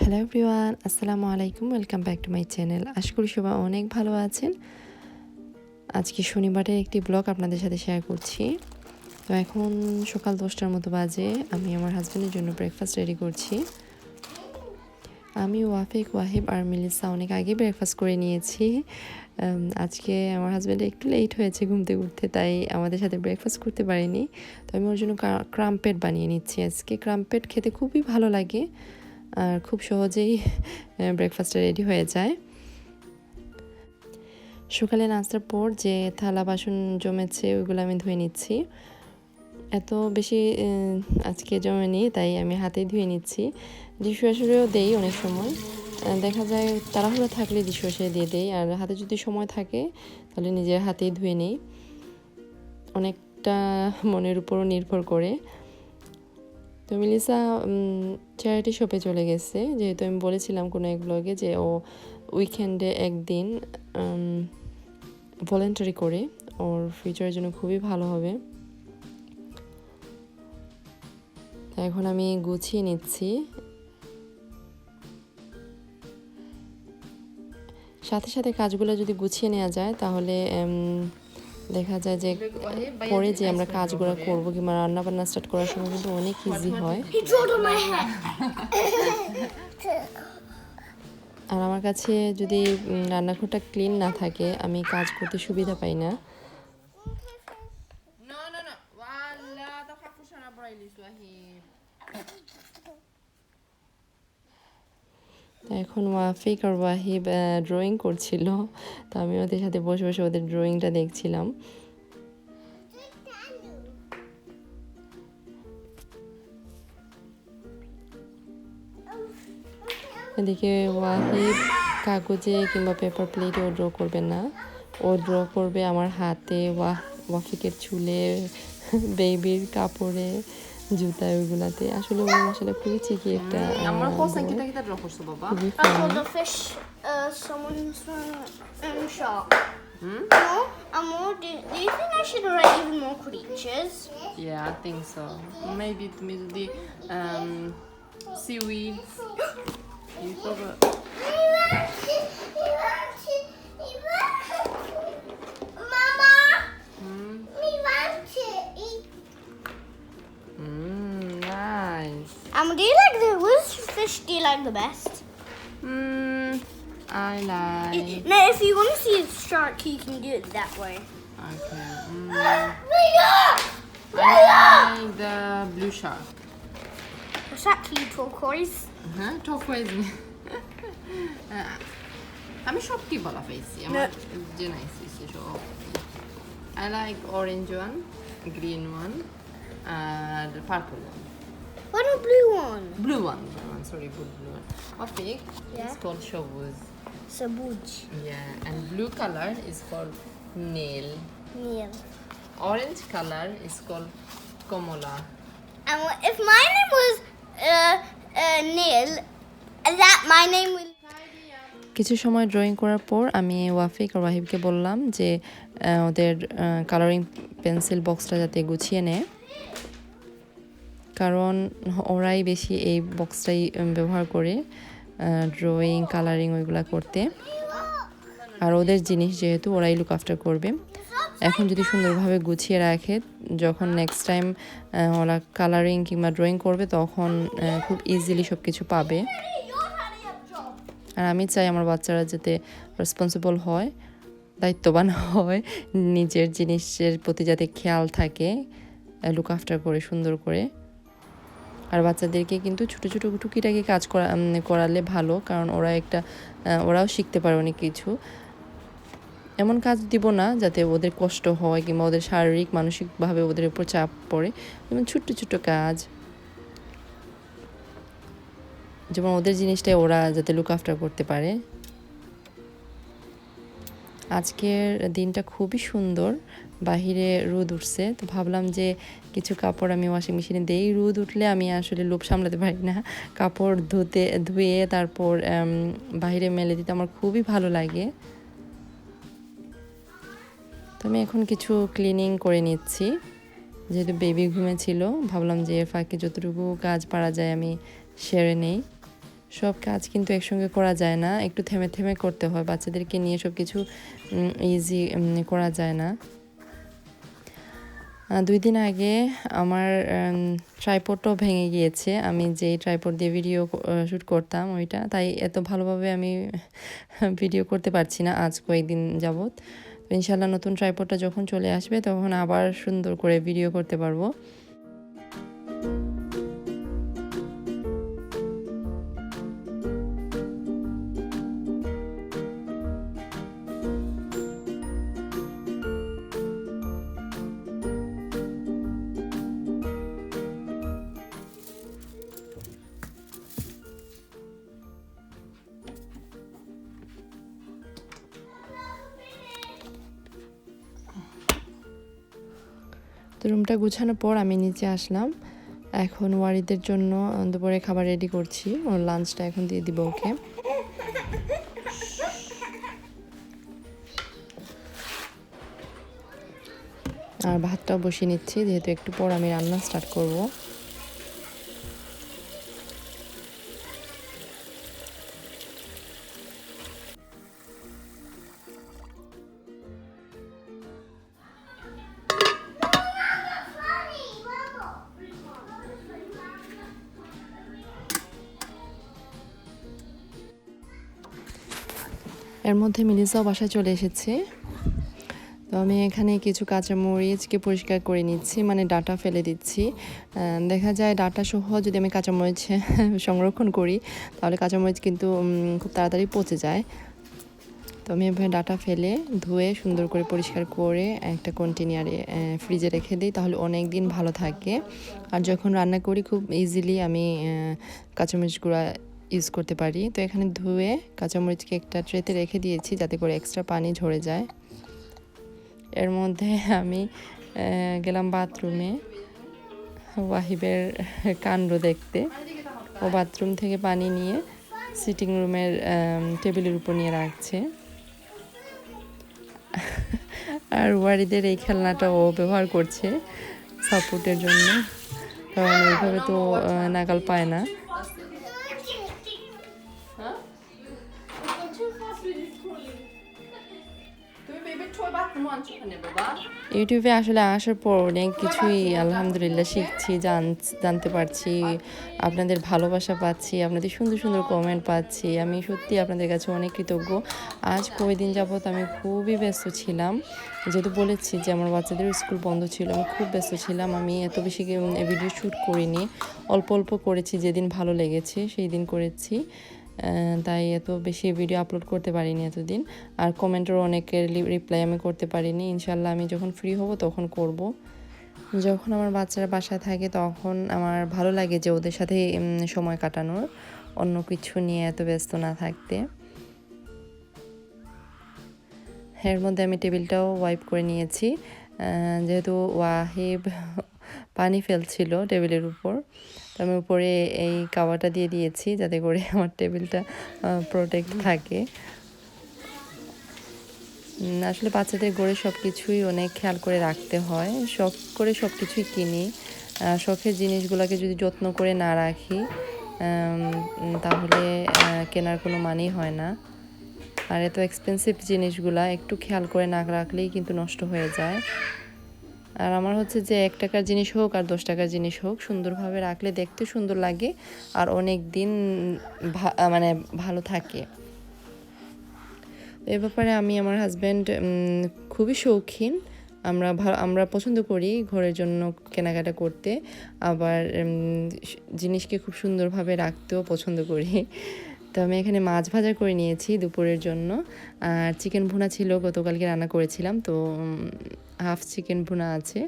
Hello everyone আসসালামু আলাইকুম welcome back to my channel আশা করি সবাই অনেক ভালো আছেন আজকে শনিবারের একটি ব্লগ আপনাদের সাথে শেয়ার করছি তো এখন সকাল দশটার মতো বাজে, আমি আমার হাজব্যান্ডের জন্য ব্রেকফাস্ট রেডি করছি। আমি ওয়াফিক ওয়াহিব আর মিলিসা অনেক আগে ব্রেকফাস্ট করে নিয়েছি। আজকে আমার হাজব্যান্ড একটু লেট হয়েছে ঘুমতে উঠতে, তাই আমাদের সাথে ব্রেকফাস্ট করতে পারিনি। তো আমি ওর জন্য ক্রাম্পেট বানিয়ে নিচ্ছি। আজকে ক্রাম্পেট খেতে খুবই ভালো লাগে। আর খুব সহজেই ব্রেকফাস্টটা রেডি হয়ে যায়। সকালে নাস্তার পর যে থালা বাসন জমেছে, ওইগুলো আমি ধুয়ে নিচ্ছি। এত বেশি আজকে জমেনি, তাই আমি হাতেই ধুয়ে নিচ্ছি। ডিশওয়াশারেও দেই অনেক সময়। দেখা যায় তাড়াহুড়ো থাকলে ডিশওয়াশারে দিয়ে দেই, আর হাতে যদি সময় থাকে, তাহলে নিজের হাতেই ধুয়ে নেই। অনেকটা মনের উপরও নির্ভর করে। তো মিলিসা চ্যারিটি শপে চলে গেছে। যেহেতু আমি বলেছিলাম কোনো এক ব্লগে যে ও উইকেন্ডে একদিন ভলেন্টারি করে। ওর ফিউচারের জন্য খুবই ভালো হবে। এখন আমি গুছিয়ে নিচ্ছি। সাথে সাথে কাজগুলো যদি গুছিয়ে নেওয়া যায়, তাহলে দেখা যায় যে পরে যে আমরা কাজগুলো করব কিংবা রান্না বান্না স্টার্ট করার সময় কিন্তু অনেক ইজি হয়. আর আমার কাছে যদি রান্নাঘরটা ক্লিন না থাকে, আমি কাজ করতে সুবিধা পাই না। এখন ওয়াফিক আর ওয়াহিব ড্রয়িং করছিল। তো আমি ওদের সাথে বসে বসে ওদের ড্রয়িংটা দেখছিলাম। এদিকে ওয়াহিব কাগজে কিংবা পেপার প্লেটে ও ড্র করবে না। ও ড্র করবে আমার হাতে ওয়া ওয়াফিকের চুলে বেবির কাপড়ে। জুতা ওইগুলাতে আসলে ও আসলে খুবই চিকি একটা আমার হোসেন boy। কিতা কিতা ড্র করছ বাবা খুবই That's funny। what the fish, uh, someone's uh, um, shark. Hmm? No, I'm more. Do, do you think I should write even more creatures? Yeah, I think so. Maybe তুমি যদি um, seaweeds you cover Um, do you like the which fish do you like the best? Mm, I like No, if you want to see a shark, you can do it that way. okay. Mm, Uh, I like the blue shark. It's actually turquoise. হ্যাঁ turquoise আহ, আমি সব কি বলা পেয়েছি আমার যে nice সব I like orange one, green one, and purple one. What blue one. Blue one, blue one, sorry, blue, blue one. Optic Yeah. is called Shobuz. Sabuj. Yeah, and blue color is called nail. Neil. Orange color is called Komola. And if my name was uh, uh, Neil, that my name will. কিছু সময় drawing করার পর আমি ওয়াফিক আর ওয়াহিবকে বললাম যে ওদের colouring pencil বক্সটা যাতে গুছিয়ে নেয় কারণ ওরাই বেশি এই বক্সটাই ব্যবহার করে ড্রয়িং কালারিং ওইগুলা করতে। আর ওদের জিনিস যেহেতু ওরাই লুক আফটার করবে। এখন যদি সুন্দরভাবে গুছিয়ে রাখে, যখন নেক্সট টাইম ওরা কালারিং কিংবা ড্রয়িং করবে, তখন খুব ইজিলি সব কিছু পাবে। আর আমি চাই আমার বাচ্চারা যাতে রেসপন্সিবল হয়, দায়িত্ববান হয়, নিজের জিনিসের প্রতি যাতে খেয়াল থাকে লুক আফটার করে, সুন্দর করে। আর বাচ্চাদেরকে কিন্তু ছোটো ছোটো টুকিটাকি কাজ করা করালে ভালো, কারণ ওরা একটা ওরাও শিখতে পারে অনেক কিছু। এমন কাজ দিব না যাতে ওদের কষ্ট হয় কিংবা ওদের শারীরিক, মানসিকভাবে ওদের উপর চাপ পড়ে। যেমন ছোট্ট ছোট্ট কাজ। যেমন ওদের জিনিসটাই ওরা যাতে লুক আফটার করতে পারে। আজকের দিনটা খুবই সুন্দর। বাহিরে রোদ উঠছে, তো ভাবলাম যে কিছু কাপড় আমি ওয়াশিং মেশিনে দেই। রোদ উঠলে আমি আসলে লোভ সামলাতে পারি না। কাপড় ধুতে, ধুয়ে তারপর বাহিরে মেলে দিতে আমার খুবই ভালো লাগে। তো আমি এখন কিছু ক্লিনিং করে নিচ্ছি। যেহেতু বেবি ঘুমেছিল ভাবলাম যে ফাঁকে যতটুকু কাজ পারা যায় আমি সেরে নেই। সব কাজ কিন্তু একসঙ্গে করা যায় না, একটু থেমে থেমে করতে হয়। বাচ্চাদেরকে নিয়ে সব কিছু ইজি করা যায় না। দুই দিন আগে আমার ট্রাইপডটাও ভেঙে গিয়েছে। আমি যেই ট্রাইপড দিয়ে ভিডিও শ্যুট করতাম ওইটা। তাই এত ভালোভাবে আমি ভিডিও করতে পারছি না আজ কয়েকদিন যাবৎ। ইনশাল্লাহ নতুন ট্রাইপডটা যখন চলে আসবে তখন আবার সুন্দর করে ভিডিও করতে পারব। রুমটা গুছানোর পর আমি নিচে আসলাম। এখন ওয়ারিদের জন্য দুপুরে খাবার রেডি করছি। ওর লাঞ্চটা এখন দিয়ে দিব ওকে। আর ভাতটাও বসিয়ে নিচ্ছি, যেহেতু একটু পর আমি রান্না স্টার্ট করব। মধ্যে মিলিসাও বাসায় চলে এসেছে। তো আমি এখানে কিছু কাঁচামরিচকে পরিষ্কার করে নিচ্ছি মানে ডাটা ফেলে দিচ্ছি। দেখা যায় ডাটা সহ যদি আমি কাঁচামরিচ সংরক্ষণ করি, তাহলে কাঁচামরিচ কিন্তু খুব তাড়াতাড়ি পচে যায়। তো আমি এভাবে ডাটা ফেলে ধুয়ে সুন্দর করে পরিষ্কার করে একটা কন্টেনারে ফ্রিজে রেখে দিই, তাহলে অনেক দিন ভালো থাকে। আর যখন রান্না করি, খুব ইজিলি আমি কাঁচামরিচ গুঁড়া ইউজ করতে পারি। তো এখানে ধুয়ে কাঁচামরিচকে একটা ট্রেতে রেখে দিয়েছি যাতে করে এক্সট্রা পানি ঝরে যায়। এর মধ্যে আমি গেলাম বাথরুমে ওয়াহিবের কাণ্ড দেখতে। ও বাথরুম থেকে পানি নিয়ে সিটিং রুমের টেবিলের উপর নিয়ে রাখছে। আর ওয়ারিদের এই খেলনাটা ও ব্যবহার করছে সাপোর্টের জন্য। কারণ ওইভাবে তো নাগাল পায় না। ইউটিউবে আসলে আসার পর অনেক কিছুই আলহামদুলিল্লাহ শিখছি, জান- জানতে পারছি, আপনাদের ভালোবাসা পাচ্ছি, আপনাদের সুন্দর সুন্দর কমেন্ট পাচ্ছি। আমি সত্যি আপনাদের কাছে অনেক কৃতজ্ঞ। আজ কয়েকদিন যাবৎ আমি খুবই ব্যস্ত ছিলাম। যেহেতু বলেছি যে আমার বাচ্চাদের স্কুল বন্ধ ছিল, আমি খুব ব্যস্ত ছিলাম। আমি এত বেশি ভিডিও শ্যুট করিনি। অল্প অল্প করেছি, যেদিন ভালো লেগেছে, সেই দিন করেছি। তাই এত বেশি ভিডিও আপলোড করতে পারিনি এতদিন। আর কমেন্টেরও অনেকের রিপ্লাই আমি করতে পারিনি। ইনশাল্লাহ আমি যখন ফ্রি হব তখন করব। যখন আমার বাচ্চারা বাসায় থাকে তখন আমার ভালো লাগে যে ওদের সাথে সময় কাটানোর। অন্য কিছু নিয়ে এত ব্যস্ত না থাকতে। এর মধ্যে আমি টেবিলটাও ওয়াইপ করে নিয়েছি। যেহেতু ওয়াহিব পানি ফেলছিল টেবিলের উপর। তো আমি উপরে এই কাওয়াটা দিয়ে দিয়েছি যাতে করে আমার টেবিলটা প্রোটেক্ট থাকে। আসলে বাচ্চাদের গড়ে সব কিছুই অনেক খেয়াল করে রাখতে হয়। শখ করে সব কিছুই কিনি শখের জিনিসগুলোকে যদি যত্ন করে না রাখি তাহলে কেনার কোনো মানেই হয় না। আর এত এক্সপেন্সিভ জিনিসগুলা একটু খেয়াল করে না রাখলেই কিন্তু নষ্ট হয়ে যায়। আর আমার হচ্ছে যে এক টাকার জিনিস হোক আর দশ টাকার জিনিস হোক, সুন্দরভাবে রাখলে দেখতে সুন্দর লাগে আর অনেক দিন মানে ভালো থাকে। এ ব্যাপারে আমি আমার হাজব্যান্ড খুবই শৌখিন। আমরা আমরা পছন্দ করি ঘরের জন্য কেনাকাটা করতে। আবার জিনিসকে খুব সুন্দরভাবে রাখতেও পছন্দ করি। তো আমি এখানে মাছ ভাজা করে নিয়েছি দুপুরের জন্য। আর চিকেন ভুনা ছিল, গতকালকে রান্না করেছিলাম, তো হাফ চিকেন ভুনা আছে।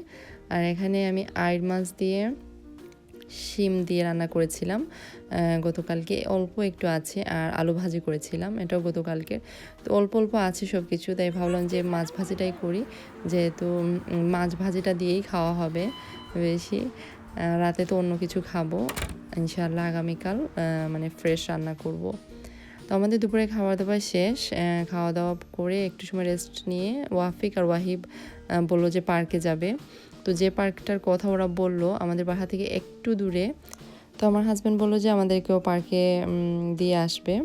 আর এখানে আমি আইড় মাছ দিয়ে শিম দিয়ে রান্না করেছিলাম। গতকালকে অল্প একটু আছে, আর আলু ভাজি করেছিলাম, এটাও গতকালকে তো অল্প অল্প আছে সব কিছু তাই ভাবলাম যে মাছ ভাজিটাই করি। যেহেতু মাছ ভাজিটা দিয়েই খাওয়া হবে বেশি। রাতে তো অন্য কিছু খাব। ইনশাআল্লাহ আগামীকাল মানে ফ্রেশ রান্না করব। তো আমাদের দুপুরে খাওয়া দাওয়া শেষ খাওয়া দাওয়া করে একটু সময় রেস্ট নিয়ে ওয়াফিক আর ওয়াহিব বলল যে পার্কে যাবে। তো যে পার্কটার কথা ওরা বলল, আমাদের বাসা থেকে একটু দূরে। তো আমার হাজব্যান্ড বলল যে আমাদেরকেও পার্কে দিয়ে আসবে।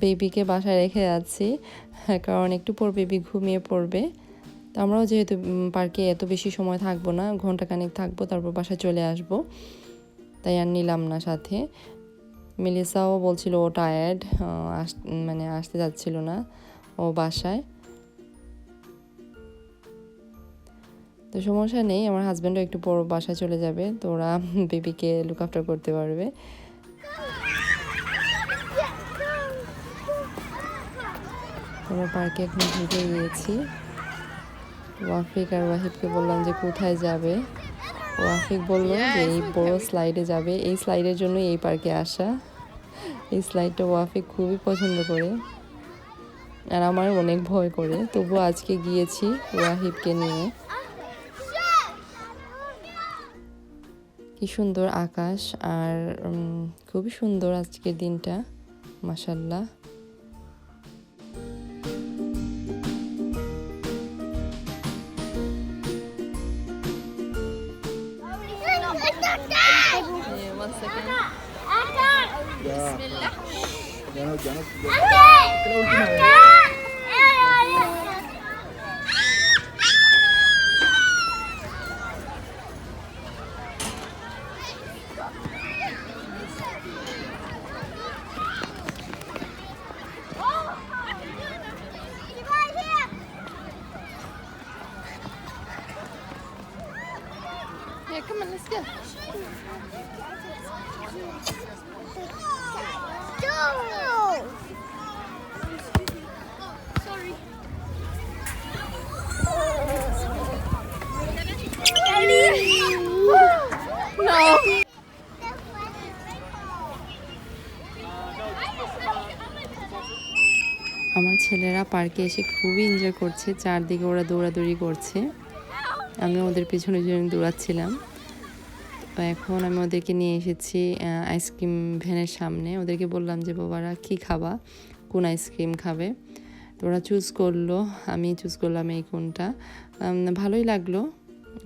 বেবিকে বাসায় রেখে যাচ্ছি, কারণ একটু পর বেবি ঘুমিয়ে পড়বে। তো আমরাও যেহেতু পার্কে এত বেশি সময় থাকব না ঘণ্টা খানেক থাকব, তারপর বাসায় চলে আসব। তাই আর নিলাম না সাথে। মিলিসাও বলছিল ও টায়ার্ড আস মানে আসতে যাচ্ছিল না ও বাসায়। তো সমস্যা নেই, আমার হাজব্যান্ডও একটু পর বাসায় চলে যাবে, তো ওরা বেবিকে লুক আফটার করতে পারবে। আমরা পার্কে এখন ঢুকে গিয়েছি। ওয়াফিক আর ওয়াহিদকে বললাম যে কোথায় যাবে? ওয়াফিক বলল যে এই বড় স্লাইডে যাবে। এই স্লাইডের জন্য এই পার্কে আসা। এই স্লাইডটা ওয়াফিক খুবই পছন্দ করে। আর আমার অনেক ভয় করে। তবুও আজকে গিয়েছি ওয়াহিদকে নিয়ে। কি সুন্দর আকাশ। আর খুবই সুন্দর আজকের দিনটা। মাসাল্লাহ Kenapa? Kenapa? পার্কে এসে খুবই এনজয় করছে। চারদিকে ওরা দৌড়াদৌড়ি করছে। আমি ওদের পিছনে পেছনে দৌড়াচ্ছিলাম। তো এখন আমি ওদেরকে নিয়ে এসেছি আইসক্রিম ভ্যানের সামনে। ওদেরকে বললাম যে, বাবারা, কি খাবা? কোন আইসক্রিম খাবে? তো ওরা চুজ করল, আমি চুজ করলাম এই কোনটা। ভালোই লাগল।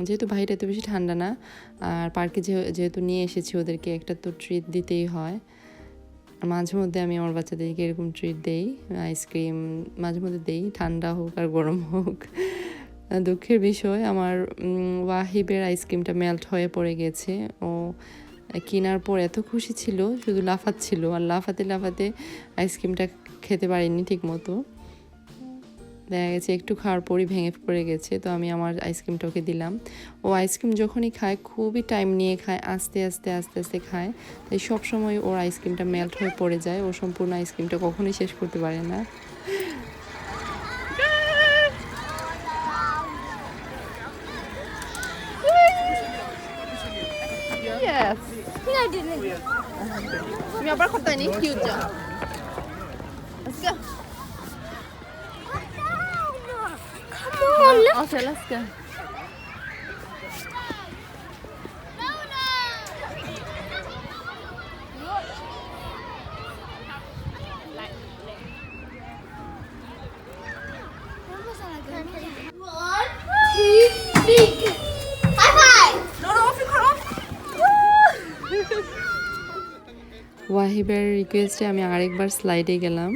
যেহেতু ভাইটা এত বেশি ঠান্ডা না, আর পার্কে যেহেতু নিয়ে এসেছি ওদেরকে, একটা তো ট্রিট দিতেই হয়। মাঝে মধ্যে আমি আমার বাচ্চাদেরকে এরকম ট্রিট দেই আইসক্রিম মাঝে মধ্যে দেই, ঠান্ডা হোক আর গরম হোক। দুঃখের বিষয়, আমার ওয়াহিবের আইসক্রিমটা মেল্ট হয়ে পড়ে গেছে। ও কেনার পর এত খুশি ছিল, শুধু লাফাচ্ছিল। আর লাফাতে লাফাতে আইসক্রিমটা খেতে পারিনি ঠিক মতো দেখা গেছে একটু খাওয়ার পরই ভেঙে পড়ে গেছে তো আমি আমার আইসক্রিমটা ওকে দিলাম ও আইসক্রিম যখনই খায় খুবই টাইম নিয়ে খায় আস্তে আস্তে আস্তে আস্তে খায় তাই সব সময় ওর আইসক্রিমটা মেল্ট হয়ে পড়ে যায় ও সম্পূর্ণ আইসক্রিমটা কখনোই শেষ করতে পারে না Yes. I didn't. তুমি আবার করতে নি কিউট যা Let's go. Come on. Okay, let's go. One, two, three. High five. ওয়াহিবের রিকোয়েস্টে আমি আরেকবার স্লাইডে গেলাম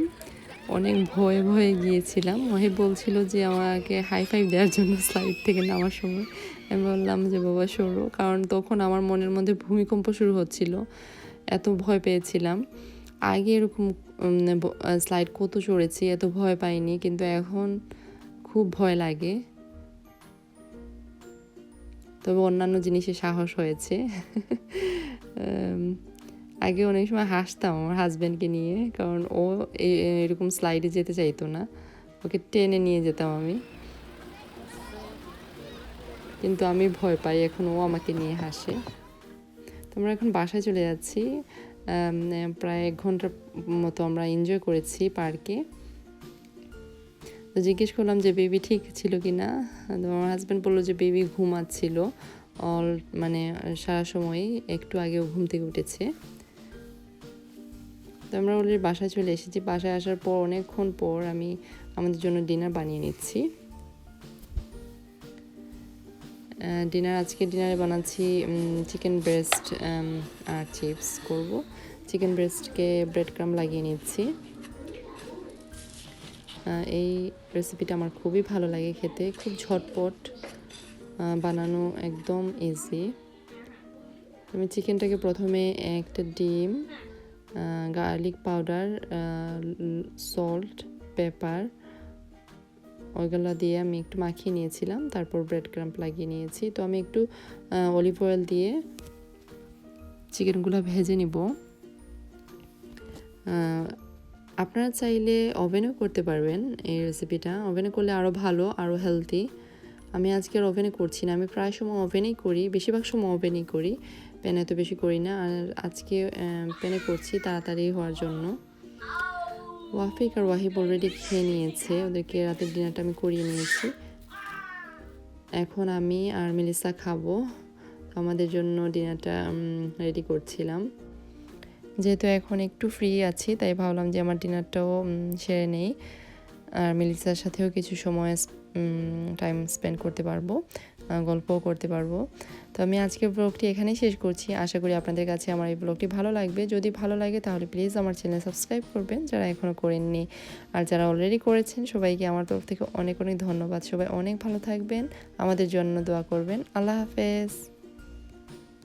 অনেক ভয়ে ভয়ে গিয়েছিলাম। ওয়াহিব বলছিল যে আমাকে হাই ফাইভ দেওয়ার জন্য স্লাইড থেকে নামার সময়। আমি বললাম যে, বাবা, সরো। কারণ তখন আমার মনের মধ্যে ভূমিকম্প শুরু হচ্ছিল। এত ভয় পেয়েছিলাম। আগে এরকম স্লাইড কত চড়েছি এত ভয় পাইনি, কিন্তু এখন খুব ভয় লাগে। তবে অন্যান্য জিনিসে সাহস হয়েছে। আগে অনেক সময় হাসতাম আমার হাজব্যান্ডকে নিয়ে, কারণ ও এরকম স্লাইডে যেতে চাইতো না। ওকে টেনে নিয়ে যেতাম আমি। কিন্তু আমি ভয় পাই, এখন ও আমাকে নিয়ে হাসে। তো আমরা এখন বাসায় চলে যাচ্ছি। প্রায় এক ঘণ্টার মতো আমরা এনজয় করেছি পার্কে। তো জিজ্ঞেস করলাম যে বেবি ঠিক ছিল কি না? তো আমার হাজব্যান্ড বলল যে বেবি ঘুমাচ্ছিল। অল মানে সারা সময়ই একটু আগেও ঘুম থেকে উঠেছে। তো আমরা অলরেডি বাসায় চলে এসেছি। বাসায় আসার পর, অনেকক্ষণ পর আমি আমাদের জন্য ডিনার বানিয়ে নিচ্ছি। ডিনার আজকে ডিনারে বানাচ্ছি চিকেন ব্রেস্ট আর চিপস করব। চিকেন ব্রেস্টকে ব্রেড ক্রাম লাগিয়ে নিচ্ছি। এই রেসিপিটা আমার খুবই ভালো লাগে খেতে। খুব ঝটপট বানানো একদম ইজি আমি চিকেনটাকে প্রথমে একটা ডিম গার্লিক পাউডার সল্ট পেপার ওইগুলো দিয়ে আমি একটু মাখিয়ে নিয়েছিলাম, তারপর ব্রেড ক্রাম্প লাগিয়ে নিয়েছি। তো আমি একটু অলিভ অয়েল দিয়ে চিকেনগুলো ভেজে নিব। আপনারা চাইলে ওভেনও করতে পারবেন এই রেসিপিটা ওভেনে করলে আরও ভালো আরও হেলদি আমি আজকে ওভেনে করছি না। আমি প্রায় সময় ওভেনেই করি, বেশিরভাগ সময় ওভেনেই করি। প্যানে তো বেশি করি না, আর আজকে প্যানে করছি তাড়াতাড়ি হওয়ার জন্য। ওয়াফিক আর ওয়াহিব অলরেডি খেয়ে নিয়েছে, ওদেরকে রাতের ডিনারটা আমি করিয়ে নিয়েছি। এখন আমি আর মেলিসা খাব, আমাদের জন্য ডিনারটা রেডি করছিলাম। যেহেতু এখন একটু ফ্রি আছি, তাই ভাবলাম যে আমার ডিনারটাও সেরে নেই। আর মেলিসার সাথেও কিছু সময় টাইম স্পেন্ড করতে পারব। গল্পও করতে পারব। তো আমি আজকের ব্লগটি এখানেই শেষ করছি। আশা করি আপনাদের কাছে আমার এই ব্লগটি ভালো লাগবে। যদি ভালো লাগে তাহলে প্লিজ আমার চ্যানেল সাবস্ক্রাইব করবেন, যারা এখনও করেননি। আর যারা অলরেডি করেছেন, সবাইকে আমার তরফ থেকে অনেক অনেক ধন্যবাদ। সবাই অনেক ভালো থাকবেন। আমাদের জন্য দোয়া করবেন। আল্লাহ হাফেজ।